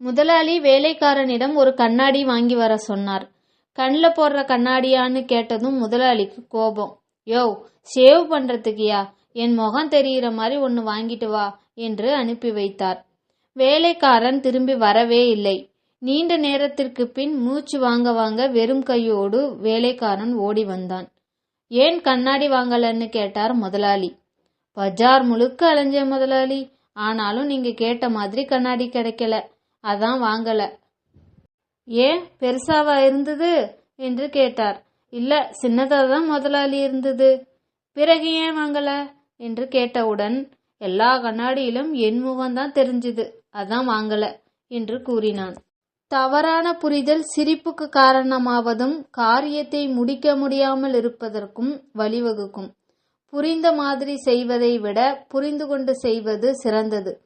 முதலாளி வேலைக்காரனிடம் ஒரு கண்ணாடி வாங்கி வர சொன்னார். கண்ணில் போடுற கண்ணாடியான்னு கேட்டதும் முதலாளிக்கு கோபம். யோ சேவ் பண்ணுறதுக்கியா என் முகம் தெரிகிற மாதிரி ஒன்று வாங்கிட்டு வா என்று அனுப்பி வைத்தார். வேலைக்காரன் திரும்பி வரவே இல்லை. நீண்ட நேரத்திற்கு பின் மூச்சு வாங்க வாங்க வெறும் கையோடு வேலைக்காரன் ஓடி வந்தான். ஏன் கண்ணாடி வாங்கலன்னு கேட்டார் முதலாளி. பஜார் முழுக்க அலைஞ்ச முதலாளி. ஆனாலும் நீங்க கேட்ட மாதிரி கண்ணாடி கிடைக்கல. அதான் வாங்கல. ஏன் பெருசாவா இருந்தது? என்று கேட்டார். இல்ல சின்னதா தான் முதலாளி இருந்தது. பிறகு ஏன் வாங்கல? என்று கேட்டவுடன் எல்லா கண்ணாடியிலும் என் முகம்தான் தெரிஞ்சுது. அதான் வாங்கல என்று கூறினான். தவறான புரிதல் சிரிப்புக்கு காரணமாவதும் காரியத்தை முடிக்க முடியாமல் இருப்பதற்கும் வழிவகுக்கும். புரிந்த மாதிரி செய்வதை விட புரிந்து கொண்டு செய்வது சிறந்தது.